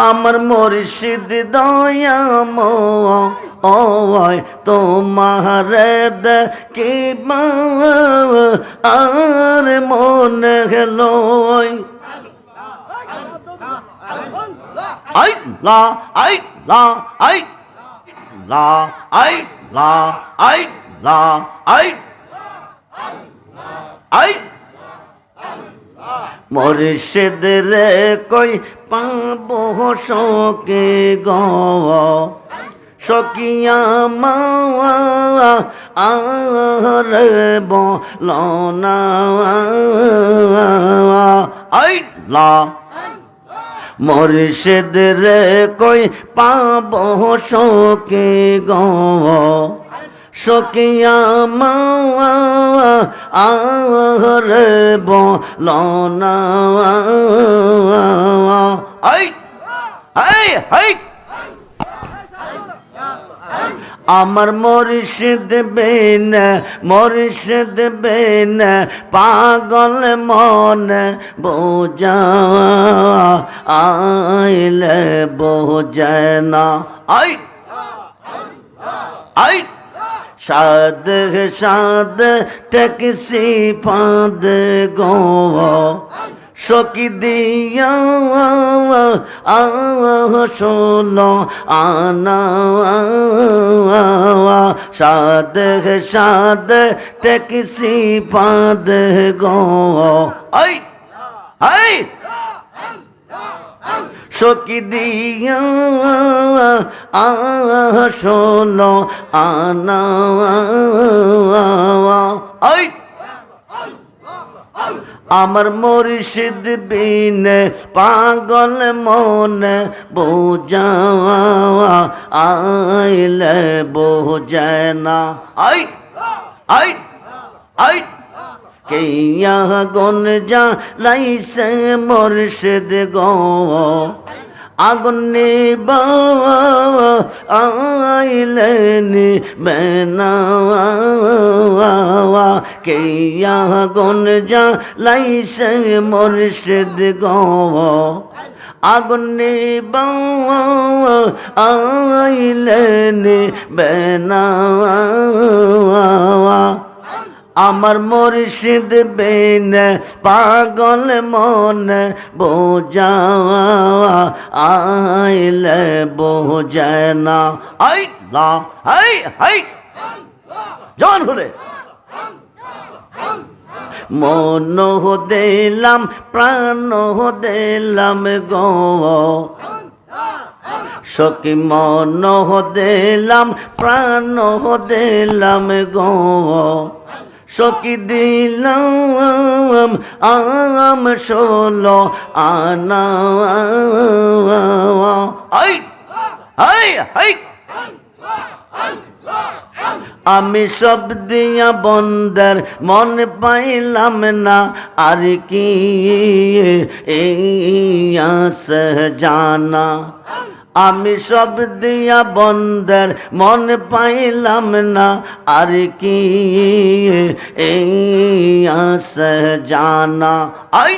আমার মুর্শিদ দয়াম ওয় তোমার কি আর মনে গেল আই মুর্শিদ রে কই পাব শোকে গ। সকিয়া মাওয়া আর বলনা। আই লা। মুর্শিদ রে কই পাব শোকে গ। সকিয়া মাওয়া, আর বলনা। আমার মরিষদ বেন মরিষদ বেন, পাগল মন বোঝা, আইলে বোঝনা আই আই সাদ সাদ, ট্যাক্সি ফাঁদ গো। সকি দিয়া শোনো, আনা সাদ সাদ, ট্যাক্সি ফাঁদ গো। আই আই সকি দিয়া শোনো আনা। আমার মুর্শিদ বিন পাগল মন বোঝা আইলে বোঝায় না। আই আই আই কেয়া গন যা লাইসে মুর্শিদ গো। আগুনে আইলেনি বেনা কেয়া গন যা লাইসে মুর্শিদ গো। আগুনে আইলেনি বেনা আমার মুর্শিদ বেন পাগল মন বোঝা আইলে না আই লা হাই হাই জন হলে। মন দিলাম, প্রাণ দিলাম গো। সখী মন দিলাম, প্রাণ দিলাম গো। সখী দিলাম, আম ষোলো আনা। আমি সব দিয়া বন্দর মন পাইলাম না, আর কি এই জানা। আমি সব দিয়া বন্দর মন পাইলাম না, আর কি এই জানা? আই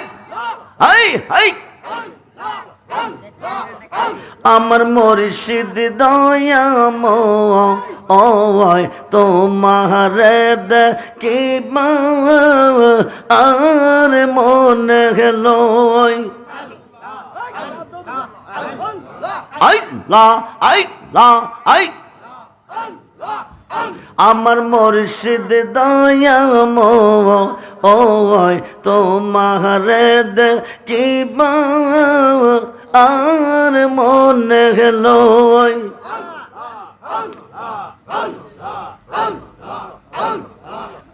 আমার মুর্শিদ দয়াম ওয় তোমার কি আর মনে গেল লা আই আমার মুর্শিদ দয়াম ওয় তোমার কি আর মনে গেল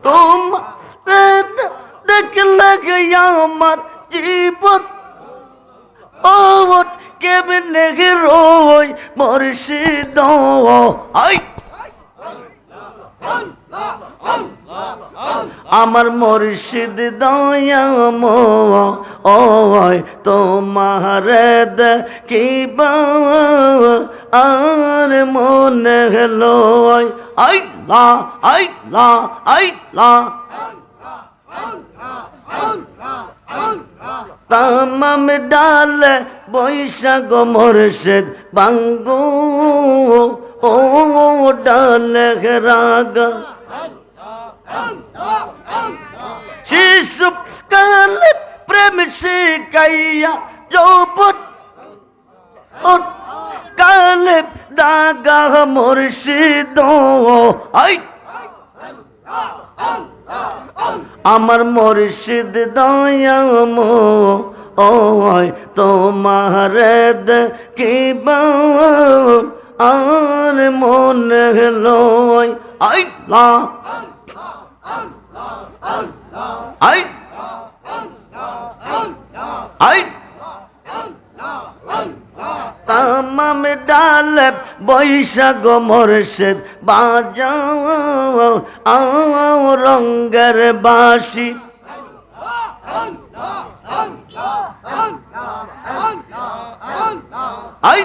তোমার দেখলে আমার জীবন। ওট কেমনে রোই মুর্শিদ আই! আমার মুর্শিদ দয়াম ওয়, তোমার কি আর মনে গেল আই, লা আই লা আই, লা। তামাম ডালে বৈশাখ মোরশেদ, বাঙ্গু ও ডালে রাগা। শিশু কালে প্রেম শিকাইয়া যৌবন কালে দাগা মুর্শিদ আই আমার মরিষিদ দয়াম ওয় তোমার কি আর মনে লয় আই তামাম ডালে বৈশাখ মোরশেদ, বাজাও রঙ্গের বাসি আই।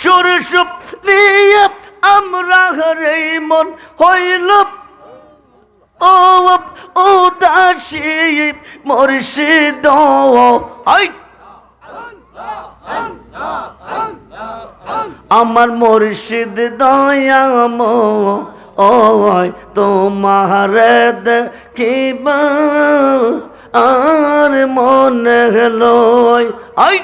সুরসুপ নিয়ে আমরা হরে মন হইল। ও উদাসী মুর্শিদ। আই। আমার মুর্শিদ দয়াম ওই তোমার দেখিবা আর মনে হলো হাই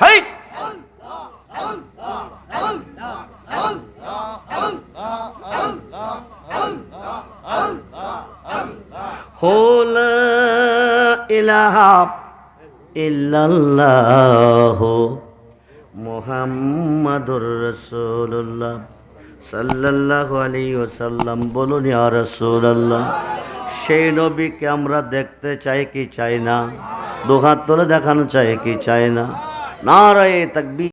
হাই। হোল ইলাহা ইল্লাল্লাহ মুহাম্মাদুর রাসূলুল্লাহ সাল্লাল্লাহু আলাইহি ওয়াসাল্লাম। বলুন, ইয়া রাসূলুল্লাহ, সেই নবীকে আমরা দেখতে চাই কি চাই না? দুহাত তুলে দেখানো চাই কি চাই না? নারায়ে তাকবীর।